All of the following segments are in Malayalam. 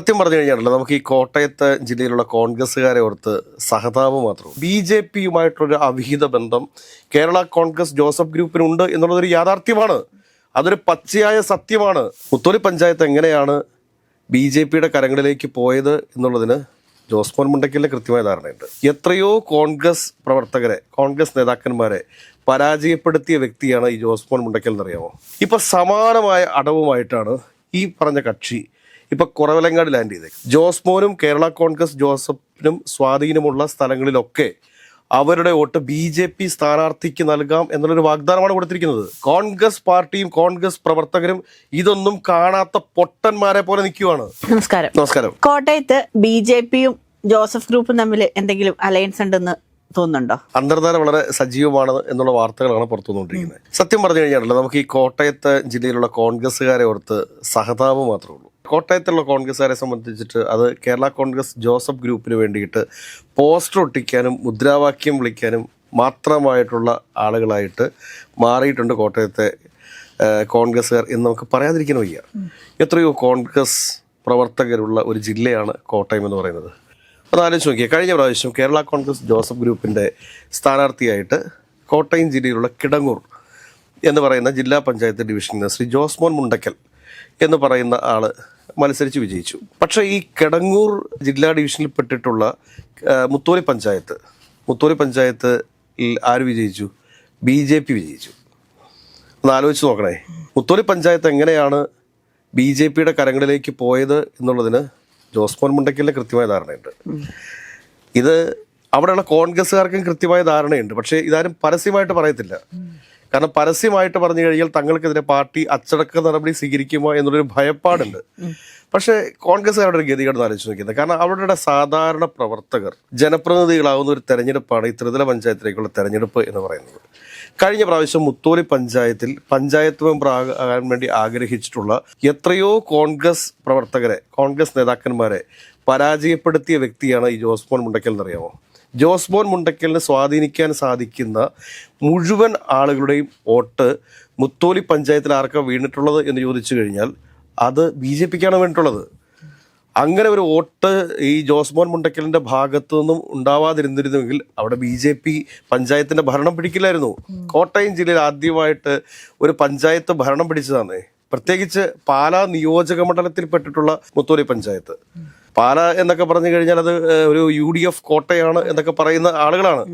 സത്യം പറഞ്ഞു കഴിഞ്ഞാണല്ലോ നമുക്ക് ഈ കോട്ടയത്തെ ജില്ലയിലുള്ള കോൺഗ്രസ്സുകാരെ ഓർത്ത് സഹതാപം മാത്രം ബി ജെ പിയുമായിട്ടുള്ളൊരു അവിഹിത ബന്ധം കേരള കോൺഗ്രസ് ജോസഫ് ഗ്രൂപ്പിനുണ്ട് എന്നുള്ളതൊരു യാഥാർത്ഥ്യമാണ്. അതൊരു പച്ചയായ സത്യമാണ്. മുത്തോലി പഞ്ചായത്ത് എങ്ങനെയാണ് ബി ജെ പിയുടെ കരങ്ങളിലേക്ക് പോയത് എന്നുള്ളതിന് ജോസ്മോൻ മുണ്ടയ്ക്കലിന് കൃത്യമായ ധാരണയുണ്ട്. എത്രയോ കോൺഗ്രസ് പ്രവർത്തകരെ കോൺഗ്രസ് നേതാക്കന്മാരെ പരാജയപ്പെടുത്തിയ വ്യക്തിയാണ് ഈ ജോസ്മോൻ മുണ്ടയ്ക്കൽ എന്നറിയാമോ? ഇപ്പൊ സമാനമായ അടവുമായിട്ടാണ് ഈ പറഞ്ഞ കക്ഷി ഇപ്പൊ കുറവലങ്ങാട് ലാൻഡ് ചെയ്തത് ജോസ്മോനും കേരള കോൺഗ്രസ് ജോസഫിനും സ്വാധീനമുള്ള സ്ഥലങ്ങളിലൊക്കെ അവരുടെ വോട്ട് ബി ജെ പി സ്ഥാനാർത്ഥിക്ക് നൽകാം എന്നുള്ളൊരു വാഗ്ദാനമാണ് കൊടുത്തിരിക്കുന്നത്. കോൺഗ്രസ് പാർട്ടിയും കോൺഗ്രസ് പ്രവർത്തകരും ഇതൊന്നും കാണാത്ത പൊട്ടന്മാരെ പോലെ നിൽക്കുവാണ്. നമസ്കാരം. നമസ്കാരം. കോട്ടയത്ത് ബി ജെ പിയും ജോസഫ് ഗ്രൂപ്പും തമ്മിൽ എന്തെങ്കിലും അലയൻസ് ഉണ്ടെന്ന് തോന്നുന്നുണ്ടോ? അന്തർധാര വളരെ സജീവമാണ് എന്നുള്ള വാർത്തകളാണ് പുറത്തു വന്നുകൊണ്ടിരിക്കുന്നത് സത്യം പറഞ്ഞു കഴിഞ്ഞാൽ നമുക്ക് ഈ കോട്ടയത്തെ ജില്ലയിലുള്ള കോൺഗ്രസ്സുകാരെ ഓർത്ത് സഹതാപം മാത്രമേ ഉള്ളൂ. കോട്ടയത്തുള്ള കോൺഗ്രസ്സുകാരെ സംബന്ധിച്ചിട്ട് അത് കേരള കോൺഗ്രസ് ജോസഫ് ഗ്രൂപ്പിന് വേണ്ടിയിട്ട് പോസ്റ്റർ ഒട്ടിക്കാനും മുദ്രാവാക്യം വിളിക്കാനും മാത്രമായിട്ടുള്ള ആളുകളായിട്ട് മാറിയിട്ടുണ്ട് കോട്ടയത്തെ കോൺഗ്രസ്സുകാർ എന്ന് നമുക്ക് പറയാതിരിക്കാൻ വയ്യ. എത്രയോ കോൺഗ്രസ് പ്രവർത്തകരുള്ള ഒരു ജില്ലയാണ് കോട്ടയം എന്ന് പറയുന്നത്. അത് ആലോചിച്ച് നോക്കിയേ കഴിഞ്ഞ പ്രാവശ്യം കേരള കോൺഗ്രസ് ജോസഫ് ഗ്രൂപ്പിന്റെ സ്ഥാനാർത്ഥിയായിട്ട് കോട്ടയം ജില്ലയിലുള്ള കിടങ്ങൂർ എന്ന് പറയുന്ന ജില്ലാ പഞ്ചായത്ത് ഡിവിഷനിൽ നിന്ന് ശ്രീ ജോസ്മോൻ മുണ്ടക്കൽ എന്ന് പറയുന്ന ആൾ മത്സരിച്ച് വിജയിച്ചു. പക്ഷേ ഈ കിടങ്ങൂർ ജില്ലാ ഡിവിഷനിൽ പെട്ടിട്ടുള്ള മുത്തോലി പഞ്ചായത്ത് മുത്തോലി പഞ്ചായത്ത് ആര് വിജയിച്ചു? ബി ജെ പി വിജയിച്ചു. ഒന്ന് ആലോചിച്ച് നോക്കണേ. മുത്തോലി പഞ്ചായത്ത് എങ്ങനെയാണ് ബി ജെ പിയുടെ കരങ്ങളിലേക്ക് പോയത് എന്നുള്ളതിന് ജോസ്മോൻ മുണ്ടയ്ക്കലിന് കൃത്യമായ ധാരണയുണ്ട്. ഇത് അവിടെയുള്ള കോൺഗ്രസ്സുകാർക്കും കൃത്യമായ ധാരണയുണ്ട്. പക്ഷേ ഇതാരും പരസ്യമായിട്ട് പറയത്തില്ല. കാരണം പരസ്യമായിട്ട് പറഞ്ഞു കഴിഞ്ഞാൽ തങ്ങൾക്കെതിരെ പാർട്ടി അച്ചടക്ക നടപടി സ്വീകരിക്കുമോ എന്നുള്ളൊരു ഭയപ്പാടുണ്ട്. പക്ഷേ കോൺഗ്രസ്സുകാരുടെ ഒരു ഗതികേട് ആലോചിച്ച് നോക്കുന്നത് കാരണം അവരുടെ സാധാരണ പ്രവർത്തകർ ജനപ്രതിനിധികളാവുന്ന ഒരു തെരഞ്ഞെടുപ്പാണ് ഈ ത്രിതല പഞ്ചായത്തിലേക്കുള്ള തെരഞ്ഞെടുപ്പ് എന്ന് പറയുന്നത്. കഴിഞ്ഞ പ്രാവശ്യം മുത്തോലി പഞ്ചായത്തിൽ പഞ്ചായത്ത് മെമ്പർ ആകാൻ വേണ്ടി ആഗ്രഹിച്ചിട്ടുള്ള എത്രയോ കോൺഗ്രസ് പ്രവർത്തകരെ കോൺഗ്രസ് നേതാക്കന്മാരെ പരാജയപ്പെടുത്തിയ വ്യക്തിയാണ് ഈ ജോസ്മോൻ മുണ്ടക്കൽ എന്നറിയാമോ? ജോസ്മോൻ മുണ്ടക്കലിന് സ്വാധീനിക്കാൻ സാധിക്കുന്ന മുഴുവൻ ആളുകളുടെയും വോട്ട് മുത്തോലി പഞ്ചായത്തിൽ ആർക്കാണ് വീണിട്ടുള്ളത് എന്ന് ചോദിച്ചു കഴിഞ്ഞാൽ അത് ബി ജെ പിക്കാണ് വേണ്ടിയിട്ടുള്ളത് അങ്ങനെ ഒരു വോട്ട് ഈ ജോസ്മോൻ മുണ്ടക്കലിന്റെ ഭാഗത്തു നിന്നും ഉണ്ടാവാതിരുന്നിരുന്നുവെങ്കിൽ അവിടെ ബി ജെ പി പഞ്ചായത്തിന്റെ ഭരണം പിടിക്കില്ലായിരുന്നു. കോട്ടയം ജില്ലയിൽ ആദ്യമായിട്ട് ഒരു പഞ്ചായത്ത് ഭരണം പിടിച്ചതാണ്. പ്രത്യേകിച്ച് പാലാ നിയോജക മണ്ഡലത്തിൽപ്പെട്ടിട്ടുള്ള മുത്തോലി പഞ്ചായത്ത്. പാല എന്നൊക്കെ പറഞ്ഞു കഴിഞ്ഞാൽ അത് ഒരു യു ഡി എഫ് കോട്ടയാണ് എന്നൊക്കെ പറയുന്ന ആളുകളാണ്.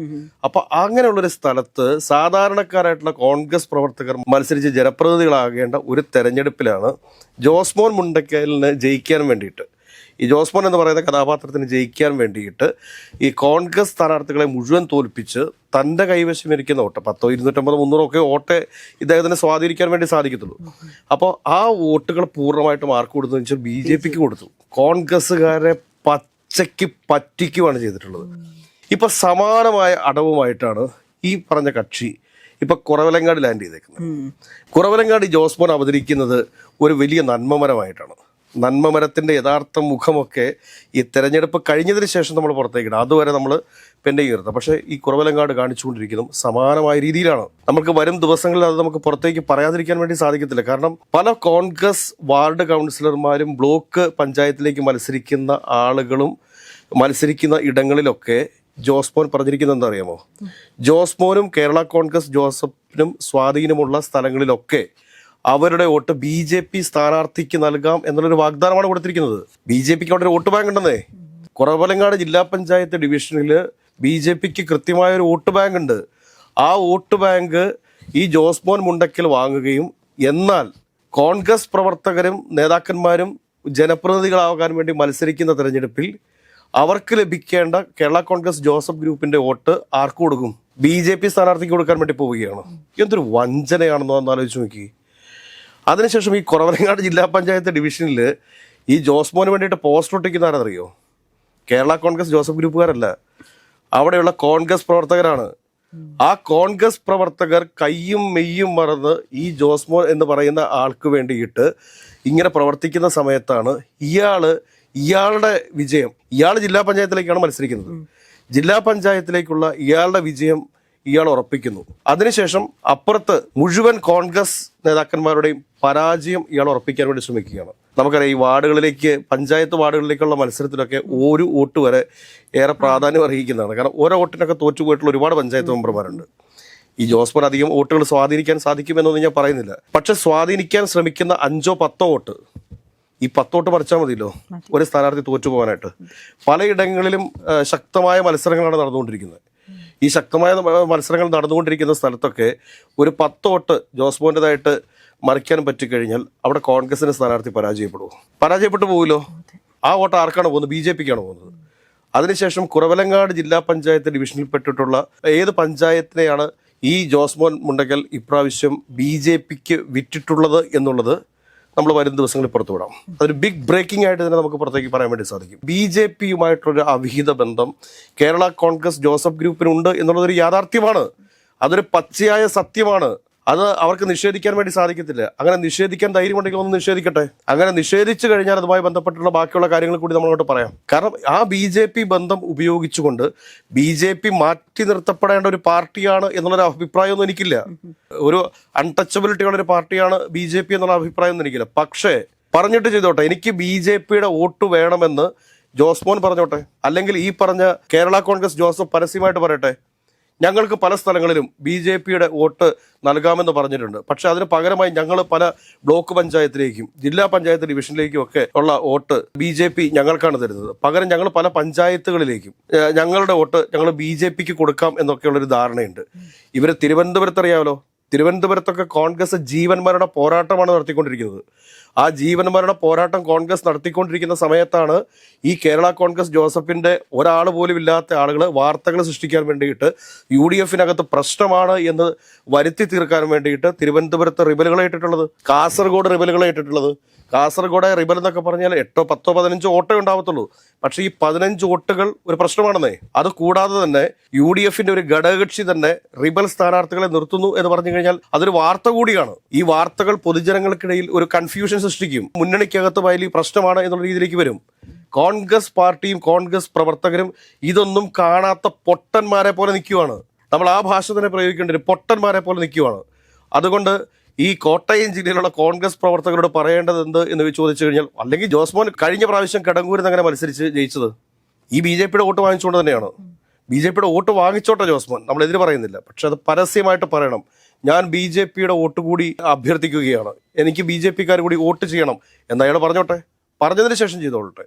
അപ്പൊ അങ്ങനെയുള്ളൊരു സ്ഥലത്ത് സാധാരണക്കാരായിട്ടുള്ള കോൺഗ്രസ് പ്രവർത്തകർ മത്സരിച്ച് ജനപ്രതിനിധികളാകേണ്ട ഒരു തെരഞ്ഞെടുപ്പിലാണ് ജോസ്മോൻ മുണ്ടക്കലിന് ജയിക്കാൻ വേണ്ടിയിട്ട്. ഈ ജോസ്മോൻ എന്ന് പറയുന്ന കഥാപാത്രത്തിന് ജയിക്കാൻ വേണ്ടിയിട്ട് ഈ കോൺഗ്രസ് സ്ഥാനാർത്ഥികളെ മുഴുവൻ തോൽപ്പിച്ച് തന്റെ കൈവശം ഇരിക്കുന്ന വോട്ട് പത്തോ ഇരുന്നൂറ്റമ്പത് മുന്നൂറോ ഒക്കെ വോട്ട് ഇദ്ദേഹത്തിന് സ്വാധീനിക്കാൻ വേണ്ടി സാധിക്കത്തുള്ളൂ. അപ്പോൾ ആ വോട്ടുകൾ പൂർണമായിട്ടും ആർക്ക് കൊടുത്തു വെച്ചാൽ ബി ജെ പിക്ക് കൊടുത്തു. കോൺഗ്രസ്സുകാരെ പച്ചയ്ക്ക് പറ്റിക്കുവാണ് ചെയ്തിട്ടുള്ളത്. ഇപ്പൊ സമാനമായ അടവുമായിട്ടാണ് ഈ പറഞ്ഞ കക്ഷി ഇപ്പൊ കുറവലങ്ങാട് ലാൻഡ് ചെയ്തേക്കുന്നത്. കുറവലങ്ങാട് ജോസ്മോൻ അവതരിക്കുന്നത് ഒരു വലിയ നന്മമരമായിട്ടാണ്. നന്മമരത്തിന്റെ യഥാർത്ഥ മുഖമൊക്കെ ഈ തെരഞ്ഞെടുപ്പ് കഴിഞ്ഞതിന് ശേഷം നമ്മൾ പുറത്തേക്കിടും അതുവരെ നമ്മൾ പെൻഡിങ് കീർത്ത പക്ഷേ ഈ കുറവലങ്കാട് കാണിച്ചുകൊണ്ടിരിക്കുന്നതും സമാനമായ രീതിയിലാണ്. നമുക്ക് വരും ദിവസങ്ങളിൽ അത് നമുക്ക് പുറത്തേക്ക് പറയാതിരിക്കാൻ വേണ്ടി സാധിക്കത്തില്ല. കാരണം പല കോൺഗ്രസ് വാർഡ് കൗൺസിലർമാരും ബ്ലോക്ക് പഞ്ചായത്തിലേക്ക് മത്സരിക്കുന്ന ആളുകളും മത്സരിക്കുന്ന ഇടങ്ങളിലൊക്കെ ജോസ്മോൻ പറഞ്ഞിരിക്കുന്നത് എന്താ അറിയാമോ ജോസ്മോനും കേരള കോൺഗ്രസ് ജോസഫിനും സ്വാധീനമുള്ള സ്ഥലങ്ങളിലൊക്കെ അവരുടെ വോട്ട് ബി ജെ പി സ്ഥാനാർത്ഥിക്ക് നൽകാം എന്നുള്ളൊരു വാഗ്ദാനമാണ് കൊടുത്തിരിക്കുന്നത്. ബി ജെ പിക്ക് അവിടെ ഒരു വോട്ട് ബാങ്ക് ഉണ്ടെന്നേ. കുറവലങ്ങാട് ജില്ലാ പഞ്ചായത്ത് ഡിവിഷനിൽ ബി ജെ പിക്ക് കൃത്യമായ ഒരു വോട്ട് ബാങ്ക് ഉണ്ട്. ആ വോട്ട് ബാങ്ക് ഈ ജോസ്മോൻ മുണ്ടക്കൽ വാങ്ങുകയും എന്നാൽ കോൺഗ്രസ് പ്രവർത്തകരും നേതാക്കന്മാരും ജനപ്രതിനിധികളാകാൻ വേണ്ടി മത്സരിക്കുന്ന തെരഞ്ഞെടുപ്പിൽ അവർക്ക് ലഭിക്കേണ്ട കേരള കോൺഗ്രസ് ജോസഫ് ഗ്രൂപ്പിന്റെ വോട്ട് ആർക്ക് കൊടുക്കും? ബി ജെ പി സ്ഥാനാർത്ഥിക്ക് കൊടുക്കാൻ വേണ്ടി പോവുകയാണ്. എന്തൊരു വഞ്ചനയാണെന്നോ ഒന്ന് ആലോചിച്ച് നോക്കി അതിനുശേഷം ഈ കുറവനങ്ങാട് ജില്ലാ പഞ്ചായത്ത് ഡിവിഷനിൽ ഈ ജോസ്മോന് വേണ്ടിയിട്ട് പോസ്റ്റർ ഒട്ടിക്കുന്ന ആരെന്നറിയോ കേരള കോൺഗ്രസ് ജോസഫ് ഗ്രൂപ്പുകാരല്ല. അവിടെയുള്ള കോൺഗ്രസ് പ്രവർത്തകരാണ്. ആ കോൺഗ്രസ് പ്രവർത്തകർ കയ്യും മെയ്യും മറന്ന് ഈ ജോസ്മോൻ എന്ന് പറയുന്ന ആൾക്ക് വേണ്ടിയിട്ട് ഇങ്ങനെ പ്രവർത്തിക്കുന്ന സമയത്താണ് ഇയാൾ ഇയാളുടെ വിജയം. ഇയാൾ ജില്ലാ പഞ്ചായത്തിലേക്കാണ് മത്സരിക്കുന്നത്. ജില്ലാ പഞ്ചായത്തിലേക്കുള്ള ഇയാളുടെ വിജയം ഇയാൾ ഉറപ്പിക്കുന്നു. അതിനുശേഷം അപ്പുറത്ത് മുഴുവൻ കോൺഗ്രസ് നേതാക്കന്മാരുടെയും പരാജയം ഇയാൾ ഉറപ്പിക്കാൻ വേണ്ടി ശ്രമിക്കുകയാണ്. നമുക്കറിയാം ഈ വാർഡുകളിലേക്ക് പഞ്ചായത്ത് വാർഡുകളിലേക്കുള്ള മത്സരത്തിലൊക്കെ ഒരു വോട്ട് വരെ ഏറെ പ്രാധാന്യം അർഹിക്കുന്നതാണ്. കാരണം ഓരോ വോട്ടിനൊക്കെ തോറ്റുപോയിട്ടുള്ള ഒരുപാട് പഞ്ചായത്ത് മെമ്പർമാരുണ്ട്. ഈ ജോസ്ഫർ അധികം വോട്ടുകൾ സ്വാധീനിക്കാൻ സാധിക്കുമെന്നൊന്നും ഞാൻ പറയുന്നില്ല. പക്ഷെ സ്വാധീനിക്കാൻ ശ്രമിക്കുന്ന അഞ്ചോ പത്തോ വോട്ട് ഈ പത്തോട്ട് പറിച്ചാൽ മതിയല്ലോ? ഒരു സ്ഥാനാർത്ഥി തോറ്റു പോകാനായിട്ട് പലയിടങ്ങളിലും ശക്തമായ മത്സരങ്ങളാണ് നടന്നുകൊണ്ടിരിക്കുന്നത്. ഈ ശക്തമായ മത്സരങ്ങൾ നടന്നുകൊണ്ടിരിക്കുന്ന സ്ഥലത്തൊക്കെ ഒരു പത്തോട്ട് ജോസ്മോന്റെതായിട്ട് മറിക്കാൻ പറ്റിക്കഴിഞ്ഞാൽ അവിടെ കോൺഗ്രസിന് സ്ഥാനാർത്ഥി പരാജയപ്പെടുമോ പരാജയപ്പെട്ടു പോകുമല്ലോ ആ വോട്ട് ആർക്കാണ് പോകുന്നത്? ബി ജെ പിക്കാണ് പോകുന്നത്. അതിനുശേഷം കുറവലങ്ങാട് ജില്ലാ പഞ്ചായത്ത് ഡിവിഷനിൽപ്പെട്ടിട്ടുള്ള ഏത് പഞ്ചായത്തിനെയാണ് ഈ ജോസ്മോൻ മുണ്ടക്കൽ ഇപ്രാവശ്യം ബി ജെ പിക്ക് വിറ്റിട്ടുള്ളത് എന്നുള്ളത് നമ്മൾ വരും ദിവസങ്ങളിൽ പുറത്തുവിടാം അതൊരു ബിഗ് ബ്രേക്കിംഗ് ആയിട്ട് തന്നെ നമുക്ക് പുറത്തേക്ക് പറയാൻ വേണ്ടി സാധിക്കും. ബി ജെ പിയുമായിട്ടുള്ളൊരു അവിഹിത ബന്ധം കേരള കോൺഗ്രസ് ജോസഫ് ഗ്രൂപ്പിനുണ്ട് എന്നുള്ളതൊരു യാഥാർത്ഥ്യമാണ്. അതൊരു പച്ചയായ സത്യമാണ്. അത് അവർക്ക് നിഷേധിക്കാൻ വേണ്ടി സാധിക്കത്തില്ല. അങ്ങനെ നിഷേധിക്കാൻ ധൈര്യം ഉണ്ടെങ്കിൽ ഒന്ന് നിഷേധിക്കട്ടെ. അങ്ങനെ നിഷേധിച്ചു കഴിഞ്ഞാൽ അതുമായി ബന്ധപ്പെട്ടുള്ള ബാക്കിയുള്ള കാര്യങ്ങൾ കൂടി നമ്മളോട്ട് പറയാം. കാരണം ആ ബി ജെ പി ബന്ധം ഉപയോഗിച്ചുകൊണ്ട് ബി ജെ പി മാറ്റി നിർത്തപ്പെടേണ്ട ഒരു പാർട്ടിയാണ് എന്നുള്ളൊരു അഭിപ്രായമൊന്നും എനിക്കില്ല. ഒരു അൺടച്ചബിലിറ്റിയുള്ള ഒരു പാർട്ടിയാണ് ബി ജെ പി എന്നുള്ള അഭിപ്രായമൊന്നും എനിക്കില്ല. പക്ഷേ പറഞ്ഞിട്ട് ചെയ്തോട്ടെ. എനിക്ക് ബി ജെ പിയുടെ വോട്ട് വേണമെന്ന് ജോസ്മോൻ പറഞ്ഞോട്ടെ. അല്ലെങ്കിൽ ഈ പറഞ്ഞ കേരള കോൺഗ്രസ് ജോസഫ് പരസ്യമായിട്ട് പറയട്ടെ. ഞങ്ങൾക്ക് പല സ്ഥലങ്ങളിലും ബി ജെ പിയുടെ വോട്ട് നൽകാമെന്ന് പറഞ്ഞിട്ടുണ്ട്. പക്ഷെ അതിന് പകരമായി ഞങ്ങൾ പല ബ്ലോക്ക് പഞ്ചായത്തിലേക്കും ജില്ലാ പഞ്ചായത്ത് ഡിവിഷനിലേക്കും ഒക്കെ ഉള്ള വോട്ട് ബി ജെ പി ഞങ്ങൾക്കാണ് തരുന്നത്. പകരം ഞങ്ങൾ പല പഞ്ചായത്തുകളിലേക്കും ഞങ്ങളുടെ വോട്ട് ഞങ്ങൾ ബി ജെ പിക്ക് കൊടുക്കാം എന്നൊക്കെയുള്ളൊരു ധാരണയുണ്ട്. ഇവർ തിരുവനന്തപുരത്ത് അറിയാമല്ലോ? തിരുവനന്തപുരത്തൊക്കെ കോൺഗ്രസ് ജീവന്മാരുടെ പോരാട്ടമാണ് നടത്തിക്കൊണ്ടിരിക്കുന്നത്. ആ ജീവൻ മരണ പോരാട്ടം കോൺഗ്രസ് നടത്തിക്കൊണ്ടിരിക്കുന്ന സമയത്താണ് ഈ കേരള കോൺഗ്രസ് ജോസഫിന്റെ ഒരാൾ പോലും ഇല്ലാത്ത ആളുകൾ വാർത്തകൾ സൃഷ്ടിക്കാൻ വേണ്ടിയിട്ട് യു ഡി എഫിനകത്ത് പ്രശ്നമാണ് എന്ന് വരുത്തി തീർക്കാൻ വേണ്ടിയിട്ട് തിരുവനന്തപുരത്ത് റിബലുകളെ ഇട്ടിട്ടുള്ളത്. കാസർഗോഡ് റിബലുകളെ ഇട്ടിട്ടുള്ളത്. കാസർഗോഡ് റിബൽ എന്നൊക്കെ പറഞ്ഞാൽ എട്ടോ പത്തോ പതിനഞ്ചോ വോട്ടേ ഉണ്ടാവത്തുള്ളൂ. പക്ഷെ ഈ പതിനഞ്ച് വോട്ടുകൾ ഒരു പ്രശ്നമാണെന്നേ. അത് കൂടാതെ തന്നെ യു ഡി എഫിന്റെ ഒരു ഘടകകക്ഷി തന്നെ റിബൽ സ്ഥാനാർത്ഥികളെ നിർത്തുന്നു എന്ന് പറഞ്ഞു കഴിഞ്ഞാൽ അതൊരു വാർത്ത കൂടിയാണ്. ഈ വാർത്തകൾ പൊതുജനങ്ങൾക്കിടയിൽ ഒരു കൺഫ്യൂഷൻ സൃഷ്ടിക്കും. മുന്നണിക്കകത്ത് വലിയ പ്രശ്നമാണ് എന്നുള്ള രീതിയിലേക്ക് വരും. കോൺഗ്രസ് പാർട്ടിയും കോൺഗ്രസ് പ്രവർത്തകരും ഇതൊന്നും കാണാത്ത പൊട്ടന്മാരെ പോലെ നിൽക്കുവാണ്. നമ്മൾ ആ ഭാഷ തന്നെ പ്രയോഗിക്കേണ്ടി വരും. പൊട്ടന്മാരെ പോലെ നിൽക്കുവാണ്. അതുകൊണ്ട് ഈ കോട്ടയം ജില്ലയിലുള്ള കോൺഗ്രസ് പ്രവർത്തകരോട് പറയേണ്ടത് എന്ത് എന്ന് ചോദിച്ചു കഴിഞ്ഞാൽ അല്ലെങ്കിൽ ജോസ്മോൻ കഴിഞ്ഞ പ്രാവശ്യം കടങ്കൂരിൽ അങ്ങനെ മത്സരിച്ച് ജയിച്ചത് ഈ ബി ജെ പിയുടെ വോട്ട് വാങ്ങിച്ചുകൊണ്ട് തന്നെയാണ്. ബി ജെ പിയുടെ വോട്ട് വാങ്ങിച്ചോട്ടെ ജോസ്മോൻ നമ്മൾ എതിര് പറയുന്നില്ല. പക്ഷെ അത് പരസ്യമായിട്ട് പറയണം. ഞാൻ ബി ജെ പിയുടെ വോട്ട് കൂടി അഭ്യർത്ഥിക്കുകയാണ്. എനിക്ക് ബി ജെ പിക്കാർ കൂടി വോട്ട് ചെയ്യണം എന്ന് അയാൾ പറഞ്ഞോട്ടെ? പറഞ്ഞതിന് ശേഷം ചെയ്തോളട്ടെ.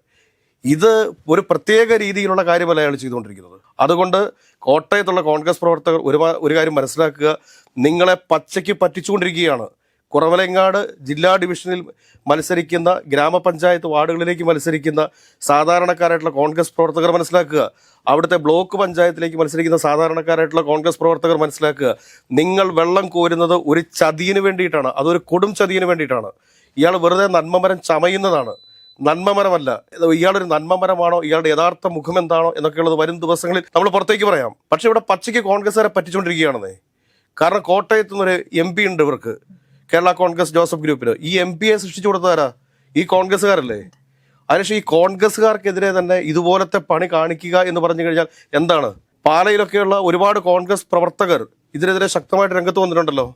ഇത് ഒരു പ്രത്യേക രീതിയിലുള്ള കാര്യമല്ല അയാൾ ചെയ്തുകൊണ്ടിരിക്കുന്നത്. അതുകൊണ്ട് കോട്ടയത്തുള്ള കോൺഗ്രസ് പ്രവർത്തകർ ഒരു ഒരു കാര്യം മനസ്സിലാക്കുക. നിങ്ങളെ പച്ചയ്ക്ക് പറ്റിച്ചുകൊണ്ടിരിക്കുകയാണ്. കുറവലങ്ങാട് ജില്ലാ ഡിവിഷനിൽ മത്സരിക്കുന്ന ഗ്രാമപഞ്ചായത്ത് വാർഡുകളിലേക്ക് മത്സരിക്കുന്ന സാധാരണക്കാരായിട്ടുള്ള കോൺഗ്രസ് പ്രവർത്തകർ മനസ്സിലാക്കുക. അവിടുത്തെ ബ്ലോക്ക് പഞ്ചായത്തിലേക്ക് മത്സരിക്കുന്ന സാധാരണക്കാരായിട്ടുള്ള കോൺഗ്രസ് പ്രവർത്തകർ മനസ്സിലാക്കുക. നിങ്ങൾ വെള്ളം കോരുന്നത് ഒരു ചതിയിന് വേണ്ടിയിട്ടാണ്. അതൊരു കൊടും ചതിയിന് വേണ്ടിയിട്ടാണ്. ഇയാൾ വെറുതെ നന്മമരം ചമയുന്നതാണ്. നന്മമരമല്ല. ഇയാളൊരു നന്മമരമാണോ? ഇയാളുടെ യഥാർത്ഥ മുഖം എന്താണോ? എന്നൊക്കെയുള്ളത് വരും ദിവസങ്ങളിൽ നമ്മൾ പുറത്തേക്ക് പറയാം. പക്ഷെ ഇവിടെ പച്ചയ്ക്ക് കോൺഗ്രസ്സുകാരെ പറ്റിച്ചുകൊണ്ടിരിക്കുകയാണെന്നേ. കാരണം കോട്ടയത്തുനിന്നൊരു എം പി ഉണ്ട് ഇവർക്ക്. കേരള കോൺഗ്രസ് ജോസഫ് ഗ്രൂപ്പിന്. ഈ എം പിയെ സൃഷ്ടിച്ചു കൊടുത്തതാരാ? ഈ കോൺഗ്രസ്സുകാരല്ലേ? അതിനുശേഷം ഈ കോൺഗ്രസ്സുകാർക്കെതിരെ തന്നെ ഇതുപോലത്തെ പണി കാണിക്കുക എന്ന് പറഞ്ഞു കഴിഞ്ഞാൽ എന്താണ്? പാലയിലൊക്കെയുള്ള ഒരുപാട് കോൺഗ്രസ് പ്രവർത്തകർ ഇതിനെതിരെ ശക്തമായിട്ട് രംഗത്ത് വന്നിട്ടുണ്ടല്ലോ.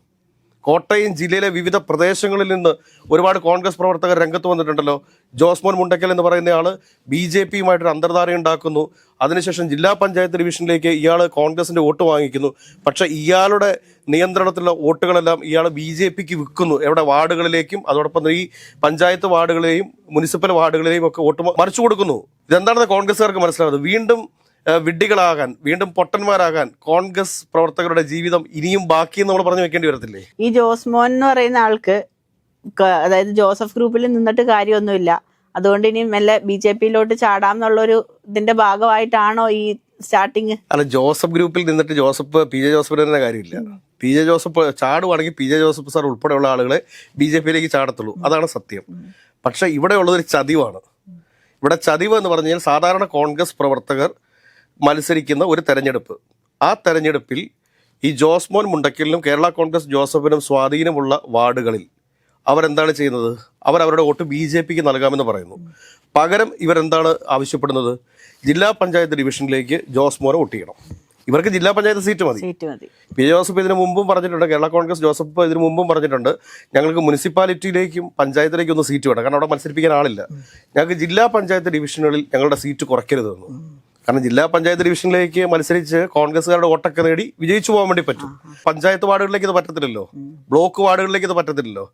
കോട്ടയം ജില്ലയിലെ വിവിധ പ്രദേശങ്ങളിൽ നിന്ന് ഒരുപാട് കോൺഗ്രസ് പ്രവർത്തകർ രംഗത്ത് വന്നിട്ടുണ്ടല്ലോ. ജോസ്മോൻ മുണ്ടക്കൽ എന്ന് പറയുന്ന ആൾ ബി ജെ പിയുമായിട്ടൊരു അന്തർധാര ഉണ്ടാക്കുന്നു. അതിനുശേഷം ജില്ലാ പഞ്ചായത്ത് ഡിവിഷനിലേക്ക് ഇയാൾ കോൺഗ്രസിന്റെ വോട്ട് വാങ്ങിക്കുന്നു. പക്ഷേ ഇയാളുടെ നിയന്ത്രണത്തിലുള്ള വോട്ടുകളെല്ലാം ഇയാൾ ബി ജെ പിക്ക് വിൽക്കുന്നു. എവിടെ? വാർഡുകളിലേക്കും അതോടൊപ്പം ഈ പഞ്ചായത്ത് വാർഡുകളെയും മുനിസിപ്പൽ വാർഡുകളെയും ഒക്കെ വോട്ട് മറിച്ചു കൊടുക്കുന്നു. ഇതെന്താണെന്ന് കോൺഗ്രസ്സുകാർക്ക് മനസ്സിലാവുന്നത്? വീണ്ടും വിഡ്ഢികളാകാൻ വീണ്ടും പൊട്ടന്മാരാകാൻ കോൺഗ്രസ് പ്രവർത്തകരുടെ ജീവിതം ഇനിയും ബാക്കി നമ്മൾ പറഞ്ഞു വെക്കേണ്ടി വരത്തില്ലേ? ഈ ജോസ്മോൻ എന്ന് പറയുന്ന ആൾക്ക് അതായത് ജോസഫ് ഗ്രൂപ്പിൽ നിന്നിട്ട് കാര്യമൊന്നുമില്ല. അതുകൊണ്ട് ഇനി മെല്ലെ ബി ജെ പിയിലോട്ട് ചാടാം എന്നുള്ളൊരു ഇതിന്റെ ഭാഗമായിട്ടാണോ ഈ സ്റ്റാർട്ടിങ്? അല്ല ജോസഫ് ഗ്രൂപ്പിൽ നിന്നിട്ട് ജോസഫ് പി ജെ ജോസഫിന് തന്നെ കാര്യമില്ല. പി ജെ ജോസഫ് ചാടുവാണെങ്കിൽ പി ജെ ജോസഫ് സാർ ഉൾപ്പെടെയുള്ള ആളുകളെ ബി ജെ പിയിലേക്ക് ചാടത്തുള്ളൂ. അതാണ് സത്യം. പക്ഷെ ഇവിടെ ഉള്ളതൊരു ചതിവാണ്. ഇവിടെ ചതിവ് എന്ന് പറഞ്ഞു കഴിഞ്ഞാൽ സാധാരണ കോൺഗ്രസ് പ്രവർത്തകർ മത്സരിക്കുന്ന ഒരു തെരഞ്ഞെടുപ്പ്. ആ തെരഞ്ഞെടുപ്പിൽ ഈ ജോസ്മോൻ മുണ്ടക്കലിനും കേരള കോൺഗ്രസ് ജോസഫിനും സ്വാധീനമുള്ള വാർഡുകളിൽ അവരെന്താണ് ചെയ്യുന്നത്? അവർ അവരുടെ വോട്ട് ബി ജെ പിക്ക് നൽകാമെന്ന് പറയുന്നു. പകരം ഇവരെന്താണ് ആവശ്യപ്പെടുന്നത്? ജില്ലാ പഞ്ചായത്ത് ഡിവിഷനിലേക്ക് ജോസ്മോനെ വോട്ട് ചെയ്യണം. ഇവർക്ക് ജില്ലാ പഞ്ചായത്ത് സീറ്റ് മതി. സീറ്റ് മതി. പി ജോസഫ് ഇതിനു മുമ്പും പറഞ്ഞിട്ടുണ്ട് കേരള കോൺഗ്രസ് ജോസഫ് ഇതിനു മുമ്പും പറഞ്ഞിട്ടുണ്ട് ഞങ്ങൾക്ക് മുനിസിപ്പാലിറ്റിയിലേക്കും പഞ്ചായത്തിലേക്കും ഒന്ന് സീറ്റ് വേണം കാരണം അവിടെ മത്സരിപ്പിക്കാൻ ആളില്ല. ഞങ്ങൾക്ക് ജില്ലാ പഞ്ചായത്ത് ഡിവിഷനുകളിൽ ഞങ്ങളുടെ സീറ്റ് കുറയ്ക്കരുതെന്ന്. കാരണം ജില്ലാ പഞ്ചായത്ത് ഡിവിഷനിലേക്ക് മത്സരിച്ച് കോൺഗ്രസ്സുകാരുടെ വോട്ടൊക്കെ നേടി വിജയിച്ചു പോകാൻ വേണ്ടി പറ്റും. പഞ്ചായത്ത് വാർഡുകളിലേക്ക് ഇത് പറ്റത്തില്ലല്ലോ. ബ്ലോക്ക് വാർഡുകളിലേക്ക് ഇത് പറ്റത്തില്ലല്ലോ.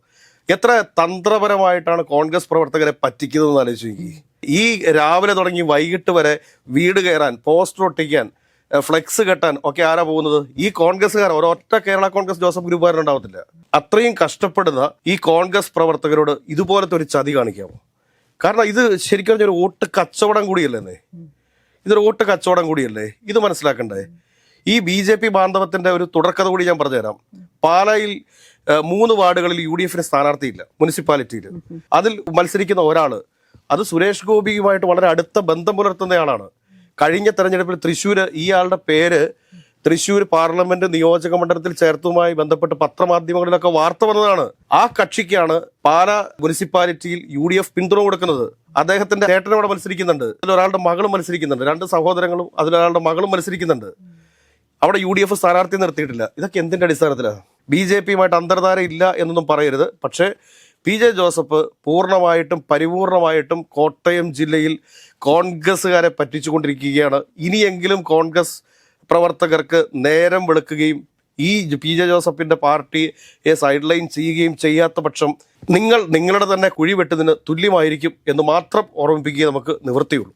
എത്ര തന്ത്രപരമായിട്ടാണ് കോൺഗ്രസ് പ്രവർത്തകരെ പറ്റിക്കുന്നതെന്ന് ആലോചിച്ച് നോക്കി. ഈ രാവിലെ തുടങ്ങി വൈകിട്ട് വരെ വീട് കയറാൻ പോസ്റ്റർ ഒട്ടിക്കാൻ ഫ്ലെക്സ് കെട്ടാൻ ഒക്കെ ആരാ പോകുന്നത്? ഈ കോൺഗ്രസ്സുകാർ ഒരൊറ്റ കേരള കോൺഗ്രസ് ജോസഫ് ഗ്രൂപ്പുകാരുണ്ടാവത്തില്ല അത്രയും കഷ്ടപ്പെടുന്ന ഈ കോൺഗ്രസ് പ്രവർത്തകരോട് ഇതുപോലത്തെ ഒരു ചതി കാണിക്കാമോ? കാരണം ഇത് ശരിക്കും ഒരു വോട്ട് കച്ചവടം കൂടിയല്ലേ ഇതൊരു വോട്ട് കച്ചവടം കൂടിയല്ലേ? ഇത് മനസ്സിലാക്കണ്ടേ? ഈ ബി ജെ പി ബാന്ധവത്തിന്റെ ഒരു തുടർക്കഥ കൂടി ഞാൻ പറഞ്ഞുതരാം. പാലയിൽ മൂന്ന് വാർഡുകളിൽ യു ഡി എഫിന് സ്ഥാനാർത്ഥിയില്ല മുനിസിപ്പാലിറ്റിയിൽ. അതിൽ മത്സരിക്കുന്ന ഒരാൾ അത് സുരേഷ് ഗോപിയുമായിട്ട് വളരെ അടുത്ത ബന്ധം പുലർത്തുന്നയാളാണ്. കഴിഞ്ഞ തെരഞ്ഞെടുപ്പിൽ ഈ ആളുടെ പേര് തൃശ്ശൂർ പാർലമെന്റ് നിയോജക മണ്ഡലത്തിൽ ചേർത്തുമായി ബന്ധപ്പെട്ട് പത്രമാധ്യമങ്ങളിലൊക്കെ വാർത്ത വന്നതാണ്. ആ കക്ഷിക്കാണ് പാല മുനിസിപ്പാലിറ്റിയിൽ യു ഡി എഫ് പിന്തുണ കൊടുക്കുന്നത്. അദ്ദേഹത്തിന്റെ ചേട്ടൻ അവിടെ മത്സരിക്കുന്നുണ്ട്. അതിലൊരാളുടെ മകളും മത്സരിക്കുന്നുണ്ട്. രണ്ട് സഹോദരങ്ങളും അതിലൊരാളുടെ മകളും മത്സരിക്കുന്നുണ്ട്. അവിടെ യു ഡി എഫ് സ്ഥാനാർത്ഥി നിർത്തിയിട്ടില്ല. ഇതൊക്കെ എന്തിന്റെ അടിസ്ഥാനത്തിലാണ് ബി ജെ പിയുമായിട്ട് അന്തർധാര ഇല്ല എന്നൊന്നും പറയരുത്. പക്ഷേ പി ജെ ജോസഫ് പൂർണമായിട്ടും പരിപൂർണമായിട്ടും കോട്ടയം ജില്ലയിൽ കോൺഗ്രസ്സുകാരെ പറ്റിച്ചുകൊണ്ടിരിക്കുകയാണ്. ഇനിയെങ്കിലും കോൺഗ്രസ് പ്രവർത്തകർക്ക് നേരം വെളുക്കുകയും ഈ പി ജെ ജോസഫിന്റെ പാർട്ടിയെ സൈഡ് ലൈൻ ചെയ്യുകയും ചെയ്യാത്ത പക്ഷം നിങ്ങൾ നിങ്ങളുടെ തന്നെ കുഴി വെട്ടുന്നതിന് തുല്യമായിരിക്കും എന്ന് മാത്രം ഓർമ്മിപ്പിക്കുകയെ നമുക്ക് നിവൃത്തിയുള്ളൂ.